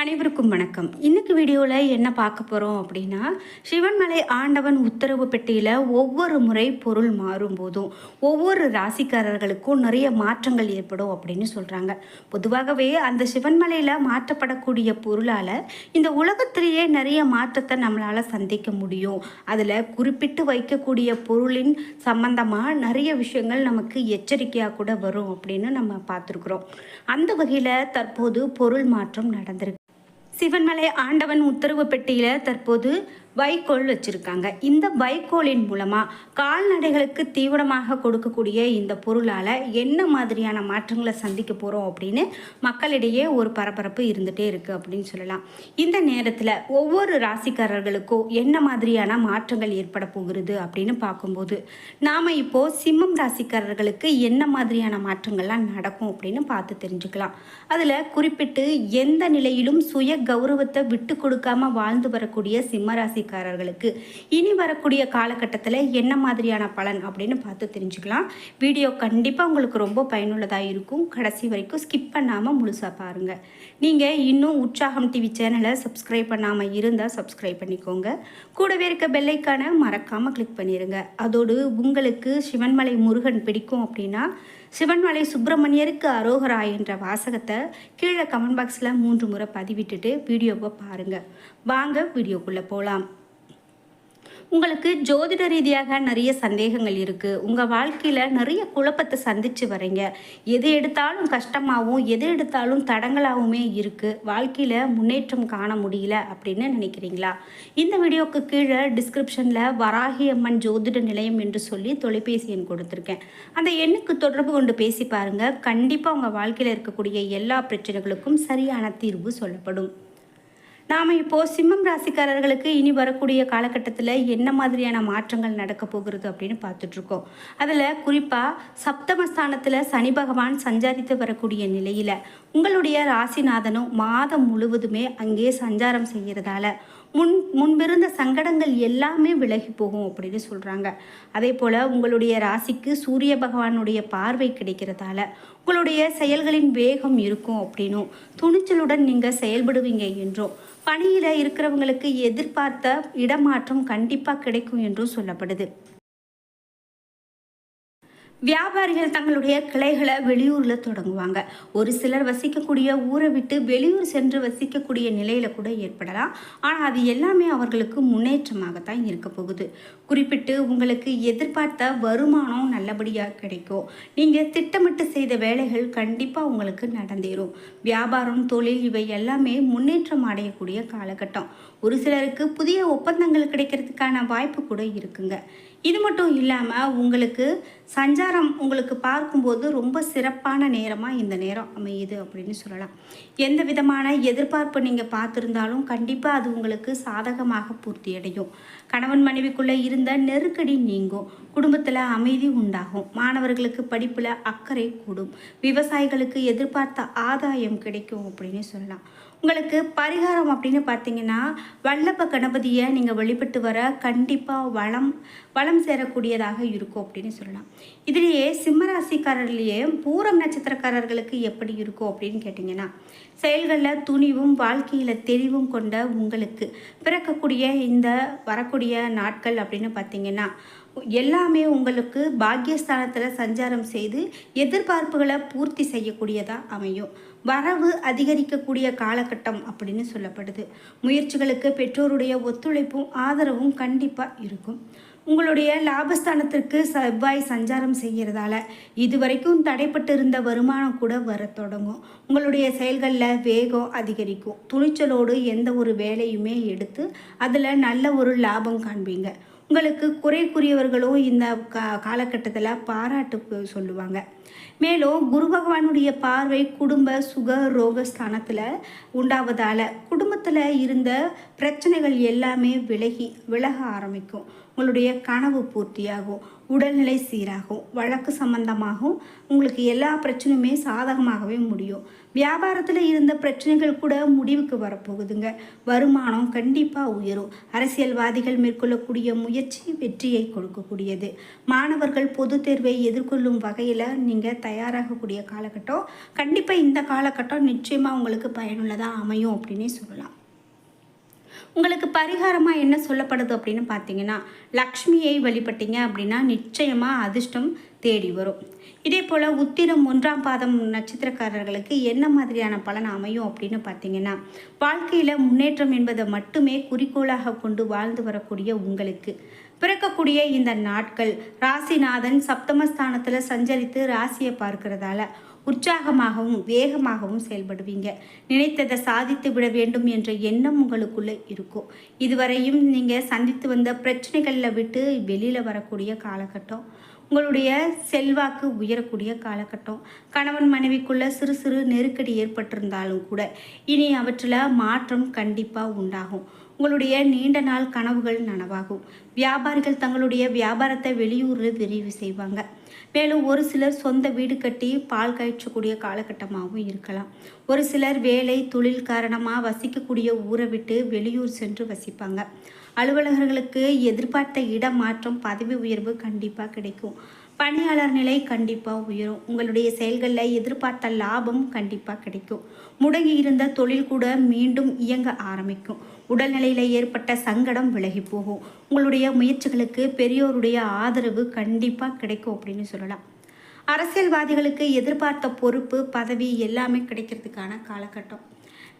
அனைவருக்கும் வணக்கம். இன்னைக்கு வீடியோவில் என்ன பார்க்க போகிறோம் அப்படின்னா சிவன்மலை ஆண்டவன் உத்தரவு பெட்டியில் ஒவ்வொரு முறை பொருள் மாறும்போதும் ஒவ்வொரு ராசிக்காரர்களுக்கும் நிறைய மாற்றங்கள் ஏற்படும் அப்படின்னு சொல்கிறாங்க பொதுவாகவே அந்த சிவன்மலையில் மாற்றப்படக்கூடிய பொருளால் இந்த உலகத்திலேயே நிறைய மாற்றத்தை நம்மளால் சந்திக்க முடியும். அதில் குறிப்பிட்டு வைக்கக்கூடிய பொருளின் சம்பந்தமாக நிறைய விஷயங்கள் நமக்கு எச்சரிக்கையாக கூட வரும் அப்படின்னு நம்ம பார்த்துருக்குறோம். அந்த வகையில் தற்போது பொருள் மாற்றம் நடந்திருக்கு. சிவன்மலை ஆண்டவன் உத்தரவு பெட்டியில் தற்போது வைக்கோல் வச்சுருக்காங்க. இந்த வைக்கோலின் மூலமாக கால்நடைகளுக்கு தீவிரமாக கொடுக்கக்கூடிய இந்த பொருளால் என்ன மாதிரியான மாற்றங்களை சந்திக்க போகிறோம் அப்படின்னு மக்களிடையே ஒரு பரபரப்பு இருந்துகிட்டே இருக்குது அப்படின்னு சொல்லலாம். இந்த நேரத்தில் ஒவ்வொரு ராசிக்காரர்களுக்கும் என்ன மாதிரியான மாற்றங்கள் ஏற்பட போகிறது அப்படின்னு பார்க்கும்போது நாம் இப்போது சிம்மம் ராசிக்காரர்களுக்கு என்ன மாதிரியான மாற்றங்கள்லாம் நடக்கும் அப்படின்னு பார்த்து தெரிஞ்சுக்கலாம். அதில் குறிப்பிட்டு எந்த நிலையிலும் சுய கௌரவத்தை விட்டு கொடுக்காமல் வாழ்ந்து வரக்கூடிய சிம்ம ராசிக்காரர்களுக்கு இனி வரக்கூடிய காலகட்டத்தில் என்ன மாதிரியான பலன் அப்படின்னு பார்த்து தெரிஞ்சுக்கலாம். வீடியோ கண்டிப்பாக உங்களுக்கு ரொம்ப பயனுள்ளதாக இருக்கும். கடைசி வரைக்கும் ஸ்கிப் பண்ணாமல் முழுசாக பாருங்கள் நீங்கள் இன்னும் உற்சாகம் டிவி சேனலை சப்ஸ்கிரைப் பண்ணாமல் இருந்தால் சப்ஸ்கிரைப் பண்ணிக்கோங்க. கூடவே இருக்க பெல்லைக்கான மறக்காமல் கிளிக் பண்ணிடுங்க அதோடு உங்களுக்கு சிவன்மலை முருகன் பிடிக்கும் அப்படின்னா சிவன்மலை சுப்பிரமணியருக்கு அரோகரா என்ற வாசகத்தை கீழே கமெண்ட் பாக்ஸில் மூன்று முறை பதிவிட்டுட்டு வீடியோவை பாருங்கள் வாங்க வீடியோக்குள்ளே போகலாம் உங்களுக்கு ஜோதிட ரீதியாக நிறைய சந்தேகங்கள் இருக்குது உங்கள் வாழ்க்கையில் நிறைய குழப்பத்தை சந்தித்து வரீங்க எது எடுத்தாலும் கஷ்டமாகவும் எது எடுத்தாலும் தடங்களாகவுமே இருக்குது வாழ்க்கையில் முன்னேற்றம் காண முடியல அப்படின்னு நினைக்கிறீங்களா? இந்த வீடியோவுக்கு கீழே டிஸ்கிரிப்ஷனில் வராகி அம்மன் ஜோதிட நிலையம் என்று சொல்லி தொலைபேசி எண் கொடுத்துருக்கேன். அந்த எண்ணுக்கு தொடர்பு கொண்டு பேசி பாருங்கள் கண்டிப்பாக உங்கள் வாழ்க்கையில் இருக்கக்கூடிய எல்லா பிரச்சனைகளுக்கும் சரியான தீர்வு சொல்லப்படும். நாம் இப்போது சிம்மம் ராசிக்காரர்களுக்கு இனி வரக்கூடிய காலகட்டத்தில் என்ன மாதிரியான மாற்றங்கள் நடக்க போகிறது அப்படின்னு பார்த்துட்ருக்கோம். அதில் குறிப்பாக சப்தமஸ்தானத்தில் சனி பகவான் சஞ்சாரித்து வரக்கூடிய நிலையில் உங்களுடைய ராசிநாதனும் மாதம் முழுவதுமே அங்கே சஞ்சாரம் செய்கிறதால முன் முன்பிருந்த சங்கடங்கள் எல்லாமே விலகி போகும் அப்படின்னு சொல்கிறாங்க அதே போல் உங்களுடைய ராசிக்கு சூரிய பகவானுடைய பார்வை கிடைக்கிறதால உங்களுடைய செயல்களின் வேகம் இருக்கும் அப்படின்னும் துணிச்சலுடன் நீங்கள் செயல்படுவீங்க என்றும் பணியில் இருக்கிறவங்களுக்கு எதிர்பார்த்த இடமாற்றம் கண்டிப்பாக கிடைக்கும் என்றும் சொல்லப்படுது. வியாபாரிகள் தங்களுடைய கிளைகளை வெளியூரில் தொடங்குவாங்க. ஒரு சிலர் வசிக்கக்கூடிய ஊரை விட்டு வெளியூர் சென்று வசிக்கக்கூடிய நிலையில் கூட ஏற்படலாம். ஆனால் அது எல்லாமே அவர்களுக்கு முன்னேற்றமாகத்தான் இருக்க போகுது. குறிப்பிட்டு உங்களுக்கு எதிர்பார்த்த வருமானம் நல்லபடியாக கிடைக்கும். நீங்கள் திட்டமிட்டு செய்த வேலைகள் கண்டிப்பாக உங்களுக்கு நடந்தேறும். வியாபாரம் தொழில் இவை எல்லாமே முன்னேற்றம் அடையக்கூடிய காலகட்டம். ஒரு சிலருக்கு புதிய ஒப்பந்தங்கள் கிடைக்கிறதுக்கான வாய்ப்பு கூட இருக்குங்க. இது மட்டும் இல்லாமல் உங்களுக்கு சஞ்சாரம் உங்களுக்கு பார்க்கும்போது ரொம்ப சிறப்பான நேரமாக இந்த நேரம் அமையுது அப்படின்னு சொல்லலாம். எந்த விதமான எதிர்பார்ப்பு நீங்கள் பார்த்துருந்தாலும் கண்டிப்பாக அது உங்களுக்கு சாதகமாக பூர்த்தி அடையும். கணவன் மனைவிக்குள்ளே இருந்த நெருக்கடி நீங்கும். குடும்பத்தில் அமைதி உண்டாகும். மாணவர்களுக்கு படிப்பில் அக்கறை கூடும். விவசாயிகளுக்கு எதிர்பார்த்த ஆதாயம் கிடைக்கும் அப்படின்னு சொல்லலாம். உங்களுக்கு பரிகாரம் அப்படின்னு பார்த்தீங்கன்னா வல்லப்ப கணபதியை நீங்கள் வழிபட்டு வர கண்டிப்பாக வளம் பலம் சேரக்கூடியதாக இருக்கும் அப்படின்னு சொல்லலாம். இதுலேயே சிம்மராசிக்காரர்லேயே பூரம் நட்சத்திரக்காரர்களுக்கு எப்படி இருக்கும் அப்படின்னு கேட்டிங்கன்னா செயல்களில் துணிவும் வாழ்க்கையில் தெளிவும் கொண்ட உங்களுக்கு பிறக்கக்கூடிய இந்த வரக்கூடிய நாட்கள் அப்படின்னு பார்த்தீங்கன்னா எல்லாமே உங்களுக்கு பாக்கியஸ்தானத்தில் சஞ்சாரம் செய்து எதிர்பார்ப்புகளை பூர்த்தி செய்யக்கூடியதாக அமையும். வரவு அதிகரிக்கக்கூடிய காலகட்டம் அப்படின்னு சொல்லப்படுது. முயற்சிகளுக்கு பெற்றோருடைய ஒத்துழைப்பும் ஆதரவும் கண்டிப்பாக இருக்கும். உங்களுடைய லாபஸ்தானத்திற்கு செவ்வாய் சஞ்சாரம் செய்கிறதால இதுவரைக்கும் தடைப்பட்டு இருந்த வருமானம் கூட வர தொடங்கும். உங்களுடைய செயல்களில் வேகம் அதிகரிக்கும். துணிச்சலோடு எந்த ஒரு வேலையுமே எடுத்து அதில் நல்ல ஒரு லாபம் காண்பீங்க. உங்களுக்கு குறைக்குரியவர்களும் இந்த கா காலகட்டத்தில் பாராட்டு சொல்லுவாங்க. மேலும் குரு பகவானுடைய பார்வை குடும்ப சுக ரோக ஸ்தானத்தில் உண்டாவதால் குடும்பத்தில் இருந்த பிரச்சனைகள் எல்லாமே விலகி விலக ஆரம்பிக்கும். உங்களுடைய கனவு பூர்த்தியாகும். உடல்நிலை சீராகும் வழக்கு சம்பந்தமாகவும் உங்களுக்கு எல்லா பிரச்சனையுமே சாதகமாகவே முடியும். வியாபாரத்தில் இருந்த பிரச்சனைகள் கூட முடிவுக்கு வரப்போகுதுங்க. வருமானம் கண்டிப்பாக உயரும். அரசியல்வாதிகள் மேற்கொள்ளக்கூடிய முயற்சி வெற்றியை கொடுக்கக்கூடியது. மாணவர்கள் பொது தேர்வை எதிர்கொள்ளும் வகையில் நீங்கள் நீங்கள் தயாராகக்கூடிய காலகட்டம். கண்டிப்பாக இந்த காலகட்டம் நிச்சயமாக உங்களுக்கு பயனுள்ளதாக அமையும் அப்படின்னே சொல்லலாம். உங்களுக்கு பரிகாரமாக என்ன சொல்லப்படுது அப்படின்னு பார்த்தீங்கன்னா லக்ஷ்மியை வழிபட்டீங்க அப்படின்னா நிச்சயமாக அதிர்ஷ்டம் தேடி வரும். இதே போல் உத்திரம் ஒன்றாம் பாதம் நட்சத்திரக்காரர்களுக்கு என்ன மாதிரியான பலன் அமையும் அப்படின்னு பார்த்தீங்கன்னா வாழ்க்கையில் முன்னேற்றம் என்பதை மட்டுமே குறிக்கோளாக கொண்டு வாழ்ந்து வரக்கூடிய உங்களுக்கு. பிறக்கக்கூடிய இந்த நாட்கள் ராசிநாதன் சப்தமஸ்தானத்தில் சஞ்சரித்து ராசியை பார்க்கிறதால உற்சாகமாகவும் வேகமாகவும் செயல்படுவீங்க. நினைத்ததை சாதித்து விட வேண்டும் என்ற எண்ணம் உங்களுக்குள்ளே இருக்கும். இதுவரையும் நீங்கள் சந்தித்து வந்த பிரச்சனைகளில் விட்டு வெளியில் வரக்கூடிய காலகட்டம் உங்களுடைய செல்வாக்கு உயரக்கூடிய காலகட்டம் கணவன் மனைவிக்குள்ள சிறு சிறு நெருக்கடி ஏற்பட்டிருந்தாலும் கூட இனி அவற்றில் மாற்றம் கண்டிப்பாக உண்டாகும். உங்களுடைய நீண்ட நாள் கனவுகள் நனவாகும். வியாபாரிகள் தங்களுடைய வியாபாரத்தை வெளியூரில் விரிவு செய்வாங்க. மேலும் ஒரு சிலர் சொந்த வீடு கட்டி பால் காய்ச்சக்கூடிய காலகட்டமாகவும் இருக்கலாம். ஒரு சிலர் வேலை தொழில் காரணமாக வசிக்கக்கூடிய ஊரை விட்டு வெளியூர் சென்று வசிப்பாங்க. அலுவலகர்களுக்கு எதிர்பார்த்த இடமாற்றம் பதவி உயர்வு கண்டிப்பாக கிடைக்கும். பணியாளர் நிலை கண்டிப்பாக உயரும். உங்களுடைய செயல்களில் எதிர்பார்த்த லாபம் கண்டிப்பாக கிடைக்கும். முடங்கி இருந்த தொழில் கூட மீண்டும் இயங்க ஆரம்பிக்கும். உடல்நிலையில் ஏற்பட்ட சங்கடம் விலகி போகும். உங்களுடைய முயற்சிகளுக்கு பெரியோருடைய ஆதரவு கண்டிப்பாக கிடைக்கும் அப்படின்னு சொல்லலாம். அரசியல்வாதிகளுக்கு எதிர்பார்த்த பொறுப்பு பதவி எல்லாமே கிடைக்கிறதுக்கான காலகட்டம்.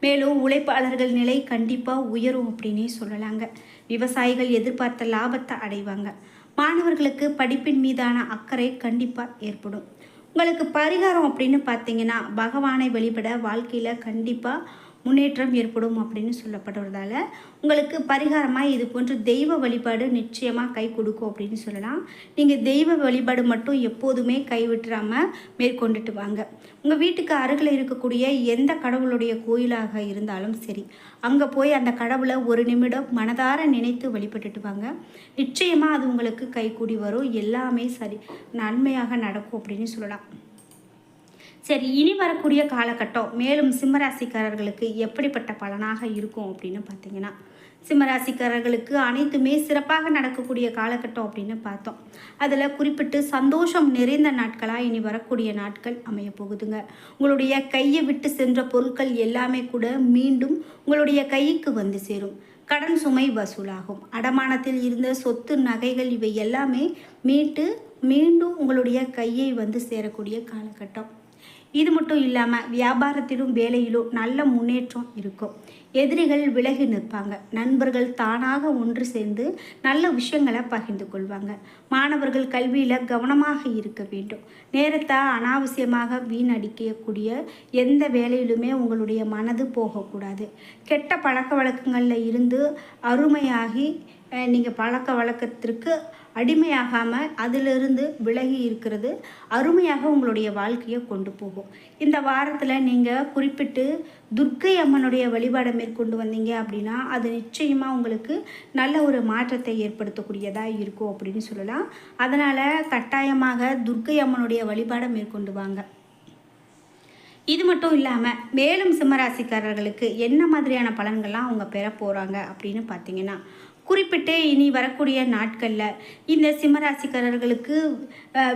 மேலும் உழைப்பாளர்கள் நிலை கண்டிப்பாக உயரும் அப்படின்னே சொல்லலாங்க. விவசாயிகள் எதிர்பார்த்த லாபத்தை அடைவாங்க. மாணவர்களுக்கு படிப்பின் மீதான அக்கறை கண்டிப்பாக ஏற்படும். உங்களுக்கு பரிகாரம் அப்படின்னு பார்த்தீங்கன்னா பகவானை வழிபட வாழ்க்கையில் கண்டிப்பாக முன்னேற்றம் ஏற்படும் அப்படின்னு சொல்லப்படுறதால உங்களுக்கு பரிகாரமாக இது போன்ற தெய்வ வழிபாடு நிச்சயமாக கை கொடுக்கும் அப்படின்னு சொல்லலாம். நீங்கள் தெய்வ வழிபாடு மட்டும் எப்போதுமே கைவிட்டுறாமல் மேற்கொண்டுட்டு வாங்க. உங்கள் வீட்டுக்கு அருகில் இருக்கக்கூடிய எந்த கடவுளுடைய கோயிலாக இருந்தாலும் சரி அங்கே போய் அந்த கடவுளை ஒரு நிமிடம் மனதார நினைத்து வழிபட்டுட்டு வாங்க. நிச்சயமாக அது உங்களுக்கு கைகூடி வரும். எல்லாமே சரி நன்மையாக நடக்கும் அப்படின்னு சொல்லலாம். சரி இனி வரக்கூடிய காலகட்டம் மேலும் சிம்மராசிக்காரர்களுக்கு எப்படிப்பட்ட பலனாக இருக்கும் அப்படின்னு பார்த்தீங்கன்னா சிம்மராசிக்காரர்களுக்கு அனைத்துமே சிறப்பாக நடக்கக்கூடிய காலகட்டம் அப்படின்னு பார்த்தோம். அதில் குறிப்பிட்டு சந்தோஷம் நிறைந்த நாட்களாக இனி வரக்கூடிய நாட்கள் அமைய போகுதுங்க. உங்களுடைய கையை விட்டு சென்ற பொருட்கள் எல்லாமே கூட மீண்டும் உங்களுடைய கைக்கு வந்து சேரும். கடன் சுமை வசூலாகும். அடமானத்தில் இருந்த சொத்து நகைகள் இவை எல்லாமே மீட்டு மீண்டும் உங்களுடைய கையை வந்து சேரக்கூடிய காலகட்டம். இது மட்டும் இல்லாமல் வியாபாரத்திலும் வேலையிலும் நல்ல முன்னேற்றம் இருக்கும். எதிரிகள் விலகி நிற்பாங்க. நண்பர்கள் தானாக ஒன்று சேர்ந்து நல்ல விஷயங்களை பகிர்ந்து கொள்வாங்க. மாணவர்கள் கல்வியில் கவனமாக இருக்க வேண்டும். நேரத்தை அனாவசியமாக வீணடிக்கக்கூடிய எந்த வேலையிலுமே உங்களுடைய மனது போகக்கூடாது. கெட்ட பழக்க வழக்கங்களில் இருந்து அருமையாகி நீங்கள் பழக்க வழக்கத்திற்கு அடிமையாகாமல் அதிலிருந்து விலகி இருக்கிறது. அருமையாக உங்களுடைய வாழ்க்கையை கொண்டு போகும். இந்த வாரத்தில் நீங்கள் குறிப்பிட்டு துர்க்கை அம்மனுடைய வழிபாடை மேற்கொண்டு வந்தீங்க அப்படின்னா அது நிச்சயமாக உங்களுக்கு நல்ல ஒரு மாற்றத்தை ஏற்படுத்தக்கூடியதாக இருக்கும் அப்படின்னு சொல்லலாம். அதனால் கட்டாயமாக துர்க்கை அம்மனுடைய வழிபாடை மேற்கொண்டு வாங்க. இது மட்டும் இல்லாமல் மேலும் சிம்மராசிக்காரர்களுக்கு என்ன மாதிரியான பலன்கள்லாம் அவங்க பெற போகிறாங்க அப்படின்னு பார்த்தீங்கன்னா குறிப்பிட்டு இனி வரக்கூடிய நாட்களில் இந்த சிம்மராசிக்காரர்களுக்கு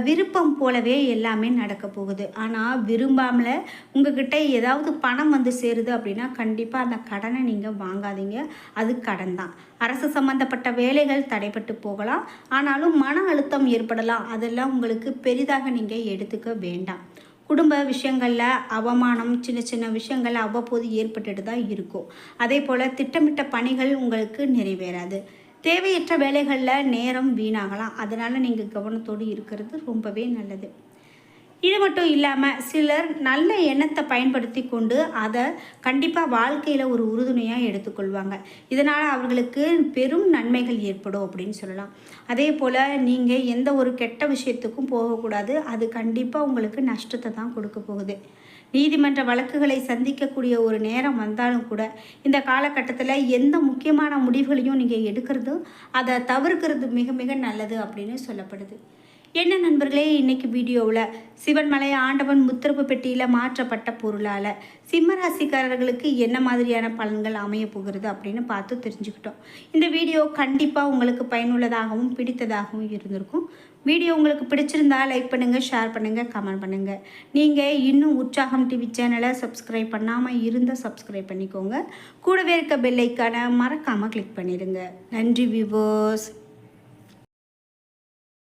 விருப்பம் போலவே எல்லாமே நடக்க போகுது. ஆனால் விரும்பாமல் உங்ககிட்ட ஏதாவது பணம் வந்து சேருது அப்படின்னா கண்டிப்பாக அந்த கடனை நீங்கள் வாங்காதீங்க. அது கடன் தான் அரசு சம்பந்தப்பட்ட வேலைகள் தடைப்பட்டு போகலாம். ஆனாலும் மன அழுத்தம் ஏற்படலாம். அதெல்லாம் உங்களுக்கு பெரிதாக நீங்கள் எடுத்துக்க வேண்டாம். குடும்ப விஷயங்களில் அவமானம் சின்ன சின்ன விஷயங்கள் அவ்வப்போது ஏற்பட்டுட்டு தான் இருக்கும். அதே போல் திட்டமிட்ட பணிகள் உங்களுக்கு நிறைவேறாது. தேவையற்ற வேலைகளில் நேரம் வீணாகலாம். அதனால் நீங்கள் கவனத்தோடு இருக்கிறது ரொம்பவே நல்லது. இது மட்டும் இல்லாமல் சிலர் நல்ல எண்ணத்தை பயன்படுத்தி கொண்டு அதை கண்டிப்பாக வாழ்க்கையில் ஒரு உறுதுணையாக எடுத்துக்கொள்வாங்க. இதனால் அவர்களுக்கு பெரும் நன்மைகள் ஏற்படும் அப்படின்னு சொல்லலாம். அதே போல் நீங்கள் எந்த ஒரு கெட்ட விஷயத்துக்கும் போகக்கூடாது அது கண்டிப்பாக உங்களுக்கு நஷ்டத்தை தான் கொடுக்க போகுது. நீதிமன்ற வழக்குகளை சந்திக்கக்கூடிய ஒரு நேரம் வந்தாலும் கூட இந்த காலகட்டத்தில் எந்த முக்கியமான முடிவுகளையும் நீங்கள் எடுக்கிறது அதை தவிர்க்கிறது மிக மிக நல்லது அப்படின்னு சொல்லப்படுது. என்ன நண்பர்களே இன்றைக்கி வீடியோவில் சிவன்மலை ஆண்டவன் முத்திரப்பு பெட்டியில் மாற்றப்பட்ட பொருளால் சிம்மராசிக்காரர்களுக்கு என்ன மாதிரியான பலன்கள் அமைய போகிறது அப்படின்னு பார்த்து தெரிஞ்சுக்கிட்டோம். இந்த வீடியோ கண்டிப்பாக உங்களுக்கு பயனுள்ளதாகவும் பிடித்ததாகவும் இருந்திருக்கும். வீடியோ உங்களுக்கு பிடிச்சிருந்தா லைக் பண்ணுங்கள் ஷேர் பண்ணுங்கள் கமெண்ட் பண்ணுங்கள் நீங்கள் இன்னும் உற்சாகம் டிவி சேனலை சப்ஸ்கிரைப் பண்ணாமல் இருந்தால் சப்ஸ்கிரைப் பண்ணிக்கோங்க. கூடவே இருக்க பெல்லைக்கான மறக்காமல் கிளிக் பண்ணிடுங்க. நன்றி வியூவர்ஸ்